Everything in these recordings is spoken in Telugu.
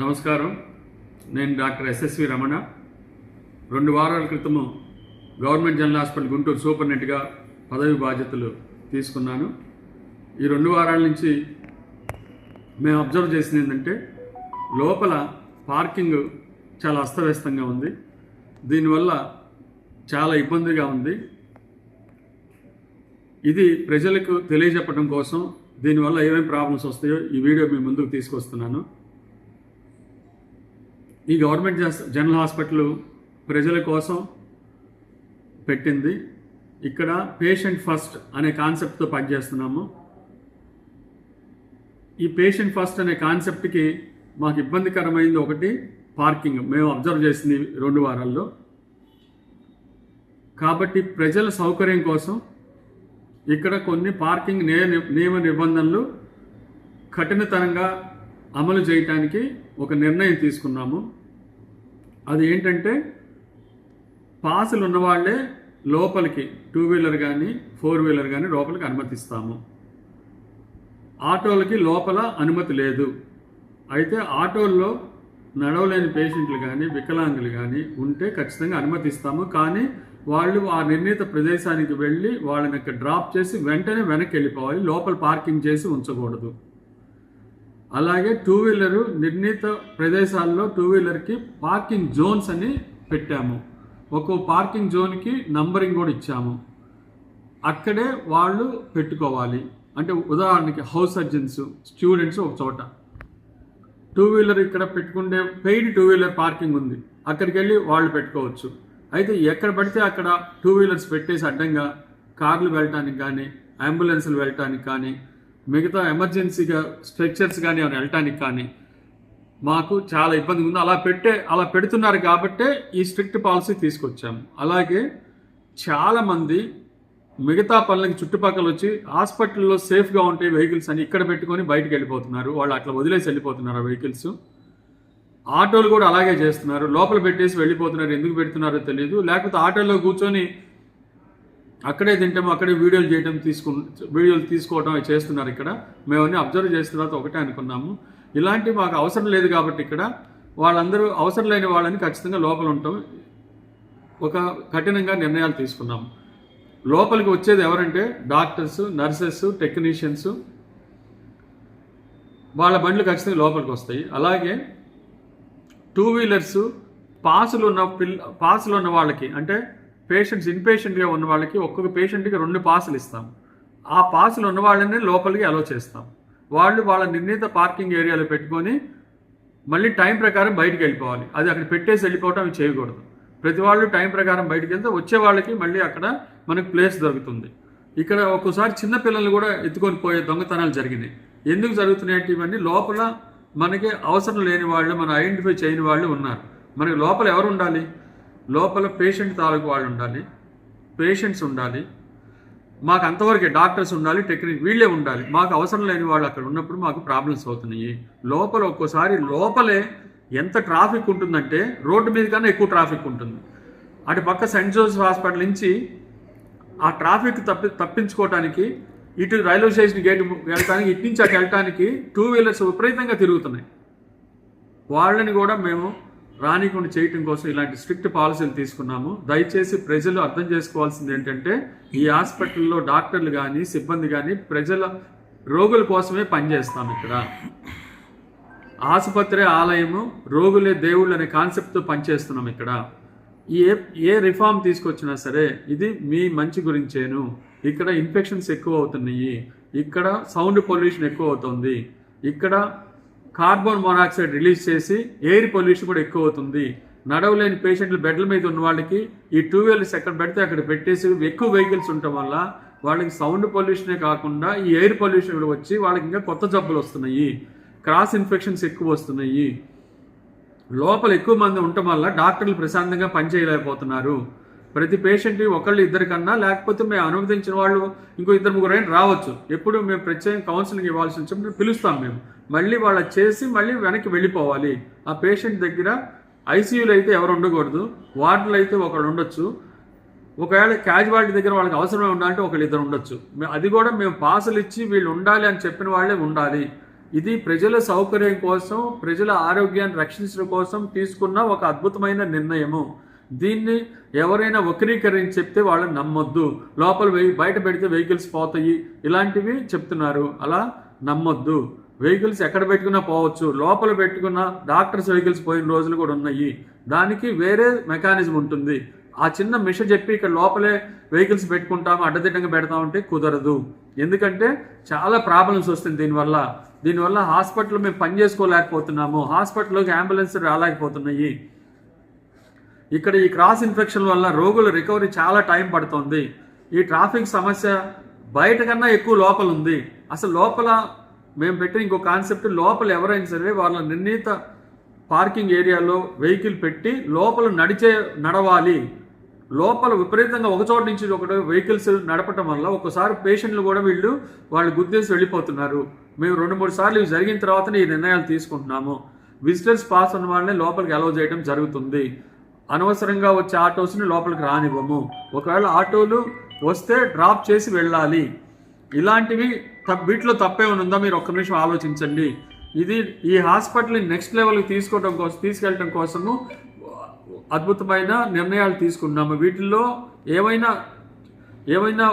నమస్కారం. నేను డాక్టర్ ఎస్ఎస్వి రమణ. రెండు వారాల క్రితము గవర్నమెంట్ జనరల్ హాస్పిటల్ గుంటూరు సూపరింటెండెంట్గా పదవి బాధ్యతలు తీసుకున్నాను. ఈ రెండు వారాల నుంచి మేము అబ్జర్వ్ చేసింది ఏంటంటే లోపల పార్కింగ్ చాలా అస్తవ్యస్తంగా ఉంది. దీనివల్ల చాలా ఇబ్బందిగా ఉంది. ఇది ప్రజలకు తెలియజెప్పడం కోసం దీనివల్ల ఏమేమి ప్రాబ్లమ్స్ వస్తాయో ఈ వీడియో మీ ముందుకు తీసుకొస్తున్నాను. ఈ గవర్నమెంట్ జనరల్ హాస్పిటల్ ప్రజల కోసం పెట్టింది. ఇక్కడ పేషెంట్ ఫస్ట్ అనే కాన్సెప్ట్తో పనిచేస్తున్నాము. ఈ పేషెంట్ ఫస్ట్ అనే కాన్సెప్ట్కి మాకు ఇబ్బందికరమైంది ఒకటి పార్కింగ్ మేము అబ్జర్వ్ చేసింది రెండు వారాల్లో. కాబట్టి ప్రజల సౌకర్యం కోసం ఇక్కడ కొన్ని పార్కింగ్ నియమ నిబంధనలు కఠినతరంగా అమలు చేయటానికి ఒక నిర్ణయం తీసుకున్నాము. అది ఏంటంటే పాసులు ఉన్నవాళ్ళే లోపలికి టూ వీలర్ కానీ ఫోర్ వీలర్ కానీ లోపలికి అనుమతిస్తాము. ఆటోలకి లోపల అనుమతి లేదు. అయితే ఆటోల్లో నడవలేని పేషెంట్లు కానీ వికలాంగులు కానీ ఉంటే ఖచ్చితంగా అనుమతిస్తాము. కానీ వాళ్ళు ఆ నిర్ణీత ప్రదేశానికి వెళ్ళి వాళ్ళని ఇక్కడ డ్రాప్ చేసి వెంటనే వెనక్కి వెళ్ళిపోవాలి. లోపల పార్కింగ్ చేసి ఉంచకూడదు. అలాగే టూ వీలరు నిర్ణీత ప్రదేశాల్లో టూ వీలర్కి పార్కింగ్ జోన్స్ అని పెట్టాము. ఒక్కో పార్కింగ్ జోన్కి నంబరింగ్ కూడా ఇచ్చాము. అక్కడే వాళ్ళు పెట్టుకోవాలి. అంటే ఉదాహరణకి హౌస్ సర్జన్స్ స్టూడెంట్స్ ఒక చోట. టూ వీలర్ ఇక్కడ పెట్టుకుంటే పెయిడ్ టూ వీలర్ పార్కింగ్ ఉంది. అక్కడికి వెళ్ళి వాళ్ళు పెట్టుకోవచ్చు. అయితే ఎక్కడ పడితే అక్కడ టూ వీలర్స్ పెట్టేసి అడ్డంగా కార్లు వెళ్ళటానికి కానీ అంబులెన్స్లు వెళ్ళటానికి కానీ మిగతా ఎమర్జెన్సీగా స్ట్రెక్చర్స్ కానీ ఏమైనా వెళ్ళటానికి కానీ మాకు చాలా ఇబ్బందిగా ఉంది. అలా పెట్టే అలా పెడుతున్నారు కాబట్టే ఈ స్ట్రిక్ట్ పాలసీ తీసుకొచ్చాము అలాగే చాలామంది మిగతా పనులకి చుట్టుపక్కల వచ్చి హాస్పిటల్లో సేఫ్గా ఉంటే వెహికల్స్ అని ఇక్కడ పెట్టుకొని బయటకు వెళ్ళిపోతున్నారు. వాళ్ళు అట్లా వదిలేసి వెళ్ళిపోతున్నారు ఆ వెహికల్స్. ఆటోలు కూడా అలాగే చేస్తున్నారు. లోపల పెట్టేసి వెళ్ళిపోతున్నారు. ఎందుకు పెడుతున్నారో తెలియదు లేకపోతే ఆటోలో కూర్చొని అక్కడే తింటాము అక్కడే వీడియోలు చేయడం తీసుకు వీడియోలు తీసుకోవడం చేస్తున్నారు ఇక్కడ. మేము అన్ని అబ్జర్వ్ చేసిన తర్వాత ఒకటే అనుకున్నాము. ఇలాంటివి మాకు అవసరం లేదు కాబట్టి ఇక్కడ వాళ్ళందరూ అవసరం లేని వాళ్ళని ఖచ్చితంగా లోపల ఉంటాం. ఒక కఠినంగా నిర్ణయాలు తీసుకున్నాము. లోపలికి వచ్చేది ఎవరంటే డాక్టర్స్ నర్సెస్ టెక్నీషియన్స్. వాళ్ళ బండ్లు ఖచ్చితంగా లోపలికి వస్తాయి. అలాగే టూ వీలర్స్ పాసులు ఉన్న పిల్ పాసులు ఉన్న వాళ్ళకి అంటే పేషెంట్స్ ఇన్పేషెంట్గా ఉన్న వాళ్ళకి ఒక్కొక్క పేషెంట్కి రెండు పాసులు ఇస్తాం. ఆ పాసులు ఉన్న వాళ్ళని లోపలికి అలో చేస్తాం. వాళ్ళు వాళ్ళ నిర్ణీత పార్కింగ్ ఏరియాలో పెట్టుకొని మళ్ళీ టైం ప్రకారం బయటికి వెళ్ళిపోవాలి. అది అక్కడ పెట్టేసి వెళ్ళిపోవటం అవి చేయకూడదు. ప్రతి వాళ్ళు టైం ప్రకారం బయటికి వెళ్తే వచ్చే వాళ్ళకి మళ్ళీ అక్కడ మనకు ప్లేస్ దొరుకుతుంది. ఇక్కడ ఒక్కోసారి చిన్న పిల్లలు కూడా ఎత్తుకొని పోయే దొంగతనాలు జరిగినాయి. ఎందుకు జరుగుతున్నాయంటే ఇవన్నీ లోపల మనకి అవసరం లేని వాళ్ళు మనం ఐడెంటిఫై చేయని వాళ్ళు ఉన్నారు. మనకి లోపల ఎవరు ఉండాలి? లోపల పేషెంట్ తాలూకు వాళ్ళు ఉండాలి పేషెంట్స్ ఉండాలి మాకు అంతవరకే డాక్టర్స్ ఉండాలి టెక్నిక్ వీళ్ళే ఉండాలి. మాకు అవసరం లేని వాళ్ళు అక్కడ ఉన్నప్పుడు మాకు ప్రాబ్లమ్స్ అవుతున్నాయి. లోపల ఒక్కోసారి లోపలే ఎంత ట్రాఫిక్ ఉంటుందంటే రోడ్డు మీద కన్నా ఎక్కువ ట్రాఫిక్ ఉంటుంది. అటు పక్క సెంట్ జోసెఫ్ హాస్పిటల్ నుంచి ఆ ట్రాఫిక్ తప్పి తప్పించుకోవటానికి ఇటు రైల్వే స్టేషన్ గేట్ వెళ్ళటానికి ఇటు నుంచి అటు వెళ్ళటానికి టూ వీలర్స్ విపరీతంగా తిరుగుతున్నాయి. వాళ్ళని కూడా మేము రానికుండా చేయటం కోసం ఇలాంటి స్ట్రిక్ట్ పాలసీలు తీసుకున్నాము. దయచేసి ప్రజలు అర్థం చేసుకోవాల్సింది ఏంటంటే ఈ హాస్పిటల్లో డాక్టర్లు కానీ సిబ్బంది కానీ ప్రజల రోగుల కోసమే పనిచేస్తాం ఇక్కడ. ఆసుపత్రి ఆలయము రోగులే దేవుళ్ళు అనే కాన్సెప్ట్తో పనిచేస్తున్నాం ఇక్కడ. ఏ ఏ రిఫార్మ్ తీసుకొచ్చినా సరే ఇది మీ మంచి గురించేను. ఇక్కడ ఇన్ఫెక్షన్స్ ఎక్కువ అవుతున్నాయి. ఇక్కడ సౌండ్ పొల్యూషన్ ఎక్కువ అవుతుంది. ఇక్కడ కార్బన్ మోనాక్సైడ్ రిలీజ్ చేసి ఎయిర్ పొల్యూషన్ కూడా ఎక్కువ అవుతుంది నడవలేని పేషెంట్లు బెడ్ల మీద ఉన్న వాళ్ళకి ఈ టూ వీలర్స్ ఎక్కడ పెడితే అక్కడ పెట్టేసి ఎక్కువ వెహికల్స్ ఉండటం వల్ల వాళ్ళకి సౌండ్ పొల్యూషనే కాకుండా ఈ ఎయిర్ పొల్యూషన్ కూడా వచ్చి వాళ్ళకి ఇంకా కొత్త జబ్బులు వస్తున్నాయి. క్రాస్ ఇన్ఫెక్షన్స్ ఎక్కువ వస్తున్నాయి. లోపల ఎక్కువ మంది ఉండటం వల్ల డాక్టర్లు ప్రశాంతంగా పనిచేయలేకపోతున్నారు ప్రతి పేషెంట్ ఒకళ్ళు ఇద్దరు కన్నా లేకపోతే మేము అనుమతించిన వాళ్ళు ఇంకో ఇద్దరు ముగ్గురు అయినా రావచ్చు. ఎప్పుడు మేము ప్రత్యేక కౌన్సిలింగ్ ఇవ్వాల్సి వచ్చినప్పుడు పిలుస్తాం మేము. మళ్ళీ వాళ్ళ చేసి మళ్ళీ వెనక్కి వెళ్ళిపోవాలి. ఆ పేషెంట్ దగ్గర ఐసీయూలో అయితే ఎవరు ఉండకూడదు. వార్డులో అయితే ఒకళ్ళు ఉండొచ్చు. ఒకవేళ క్యాజువాలిటీ దగ్గర వాళ్ళకి అవసరమే ఉండాలంటే ఒకళ్ళు ఇద్దరు ఉండొచ్చు. అది కూడా మేము పాసులు ఇచ్చి వీళ్ళు ఉండాలి అని చెప్పిన వాళ్ళే ఉండాలి. ఇది ప్రజల సౌకర్యం కోసం ప్రజల ఆరోగ్యాన్ని రక్షించడం కోసం తీసుకున్న ఒక అద్భుతమైన నిర్ణయము. దీన్ని ఎవరైనా వక్రీకరించి చెప్తే వాళ్ళని నమ్మొద్దు. లోపల వెహి బయట పెడితే వెహికల్స్ పోతాయి. ఇలాంటివి చెప్తున్నారు. అలా నమ్మొద్దు. వెహికల్స్ ఎక్కడ పెట్టుకున్నా పోవచ్చు. లోపల పెట్టుకున్న డాక్టర్స్ వెహికల్స్ పోయిన రోజులు కూడా ఉన్నాయి. దానికి వేరే మెకానిజం ఉంటుంది. ఆ చిన్న మిషన్ చెప్పి ఇక్కడ లోపలే వెహికల్స్ పెట్టుకుంటాము అడ్డదిడ్డంగా పెడతామంటే కుదరదు. ఎందుకంటే చాలా ప్రాబ్లమ్స్ వస్తుంది దీనివల్ల. దీనివల్ల హాస్పిటల్ మేము పని చేసుకోలేకపోతున్నాము. హాస్పిటల్లోకి అంబులెన్స్ రాలేకపోతున్నాయి. ఇక్కడ ఈ క్రాస్ ఇన్ఫెక్షన్ వల్ల రోగుల రికవరీ చాలా టైం పడుతుంది. ఈ ట్రాఫిక్ సమస్య బయట కన్నా ఎక్కువ లోపల ఉంది. అసలు లోపల మేము పెట్టిన ఇంకో కాన్సెప్ట్ లోపల ఎవరైనా సరే వాళ్ళ నిర్ణీత పార్కింగ్ ఏరియాలో వెహికల్ పెట్టి లోపల నడిచే నడవాలి. లోపల విపరీతంగా ఒక చోట నుంచి ఒకటి వెహికల్స్ నడపటం వల్ల ఒకసారి పేషెంట్లు కూడా వీళ్ళు వాళ్ళు గుర్తించి వెళ్ళిపోతున్నారు. మేము రెండు మూడు సార్లు ఇవి జరిగిన తర్వాతనే ఈ నిర్ణయాలు తీసుకుంటున్నాము. విజిటర్స్ పాస్ ఉన్న వాళ్ళని లోపలికి అలౌ చేయడం జరుగుతుంది. అనవసరంగా వచ్చే ఆటోస్ని లోపలికి రానివ్వము. ఒకవేళ ఆటోలు వస్తే డ్రాప్ చేసి వెళ్ళాలి. ఇలాంటివి వీటిలో తప్పేమైనా ఉందా? మీరు ఒక్క నిమిషం ఆలోచించండి. ఇది ఈ హాస్పిటల్ని నెక్స్ట్ లెవెల్కి తీసుకోవడం కోసం తీసుకెళ్ళడం కోసము అద్భుతమైన నిర్ణయాలు తీసుకున్నాము. వీటిల్లో ఏవైనా ఏమైనా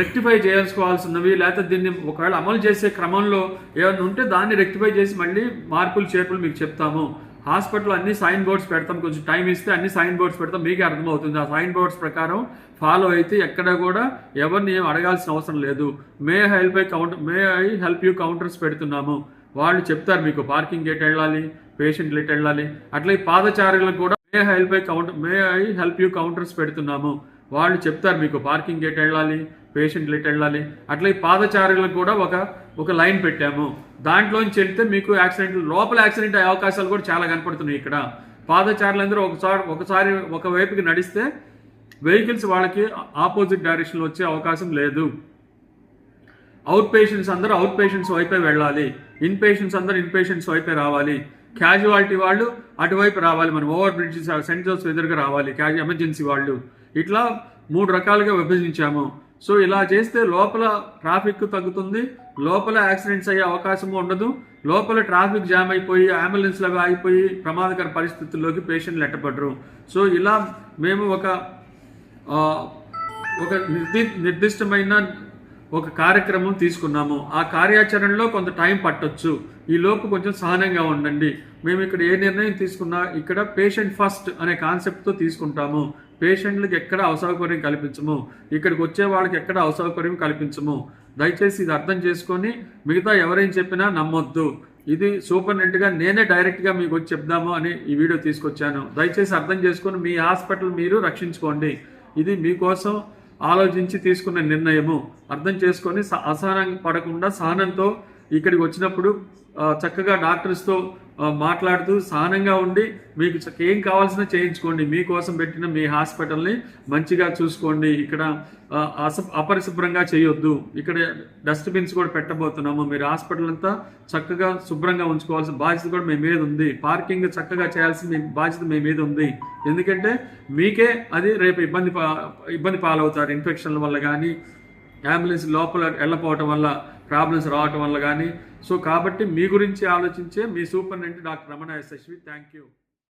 రెక్టిఫై చేసుకోవాల్సినవి లేకపోతే దీన్ని ఒకవేళ అమలు చేసే క్రమంలో ఏమైనా ఉంటే దాన్ని రెక్టిఫై చేసి మళ్ళీ మార్పులు చేర్పులు మీకు చెప్తాము. హాస్పిటల్ అన్ని సైన్ బోర్డ్స్ పెడతాం. కొంచెం టైం ఇస్తే అన్ని సైన్ బోర్డ్స్ పెడతాం. మీకే అర్థమవుతుంది. ఆ సైన్ బోర్డ్స్ ప్రకారం ఫాలో అయితే ఎక్కడ కూడా ఎవరిని ఏం అడగాల్సిన అవసరం లేదు. May help I counter may I help you counters పెడుతున్నాము. వాళ్ళు చెప్తారు మీకు పార్కింగ్ ఎటు వెళ్ళాలి పేషెంట్లు ఎటు వెళ్ళాలి. అట్లా ఈ పాదచారులకు కూడా may help I counter may I help you counters పెడుతున్నాము. వాళ్ళు చెప్తారు మీకు పార్కింగ్ ఎటు వెళ్ళాలి పేషెంట్లు ఎటు వెళ్ళాలి. అట్లా ఈ పాదచారులకు కూడా ఒక ఒక లైన్ పెట్టాము. దాంట్లోంచి వెళ్తే మీకు యాక్సిడెంట్ లోపల యాక్సిడెంట్ అయ్యే అవకాశాలు కూడా చాలా కనపడుతున్నాయి ఇక్కడ. పాదచారులందరూ ఒకసారి ఒకసారి ఒక వైపుకి నడిస్తే వెహికల్స్ వాళ్ళకి ఆపోజిట్ డైరెక్షన్లో వచ్చే అవకాశం లేదు. అవుట్ పేషెంట్స్ అందరూ అవుట్ పేషెంట్స్ వైపే వెళ్ళాలి. ఇన్ పేషెంట్స్ అందరూ ఇన్ పేషెంట్స్ వైపే రావాలి. క్యాజువాలిటీ వాళ్ళు అటువైపు రావాలి. మనం ఓవర్ బ్రిడ్జ్ సెంట్ జోస్ ఎదురుగా రావాలి. క్యాజు ఎమర్జెన్సీ వాళ్ళు. ఇట్లా మూడు రకాలుగా విభజించాము. సో ఇలా చేస్తే లోపల ట్రాఫిక్ తగ్గుతుంది లోపల యాక్సిడెంట్స్ అయ్యే అవకాశము ఉండదు లోపల ట్రాఫిక్ జామ్ అయిపోయి అంబులెన్స్లు అవి ఆగిపోయి ప్రమాదకర పరిస్థితుల్లోకి పేషెంట్లు ఎట్టపడరు సో ఇలా మేము ఒక ఒక నిర్ది నిర్దిష్టమైన ఒక కార్యక్రమం తీసుకున్నాము. ఆ కార్యాచరణలో కొంత టైం పట్టొచ్చు. ఈ లోపు కొంచెం సహనంగా ఉండండి. మేము ఇక్కడ ఏ నిర్ణయం తీసుకున్నా ఇక్కడ పేషెంట్ ఫస్ట్ అనే కాన్సెప్ట్తో తీసుకుంటాము. పేషెంట్లకు ఎక్కడ అసౌకర్యం కల్పించము? ఇక్కడికి వచ్చే వాళ్ళకి ఎక్కడ అసౌకర్యం కల్పించము? దయచేసి ఇది అర్థం చేసుకొని మిగతా ఎవరేం చెప్పినా నమ్మొద్దు. ఇది సూపరింటెండెంట్గా నేనే డైరెక్ట్గా మీకు వచ్చి చెప్దాము అని ఈ వీడియో తీసుకొచ్చాను. దయచేసి అర్థం చేసుకొని మీ హాస్పిటల్ మీరు రక్షించుకోండి. ఇది మీకోసం ఆలోచించి తీసుకున్న నిర్ణయము. అర్థం చేసుకొని స- అసహనం పడకుండా సహనంతో ఇక్కడికి వచ్చినప్పుడు చక్కగా డాక్టర్స్తో మాట్లాడుతూ సహనంగా ఉండి మీకు చక్క- ఏం కావాల్సిన చేయించుకోండి. మీకోసం పెట్టిన మీ హాస్పిటల్ని మంచిగా చూసుకోండి. ఇక్కడ ఆ, అస అపరిశుభ్రంగా చేయొద్దు. ఇక్కడ డస్ట్బిన్స్ కూడా పెట్టబోతున్నాము. మీరు హాస్పిటల్ అంతా చక్కగా శుభ్రంగా ఉంచుకోవాల్సిన బాధ్యత కూడా మీ మీద ఉంది. పార్కింగ్ చక్కగా చేయాల్సిన మీ బాధ్యత మీ మీద ఉంది. ఎందుకంటే మీకే అది రేపు ఇబ్బంది ఇబ్బంది పాలవుతారు. ఇన్ఫెక్షన్ల వల్ల కానీ అంబులెన్స్ లోపల వెళ్ళపోవటం వల్ల ప్రాబ్లమ్స్ రావటం వల్ల కానీ సో కాబట్టి మీ గురించి ఆలోచించే మీ superintendent doctor Ramana yes thank you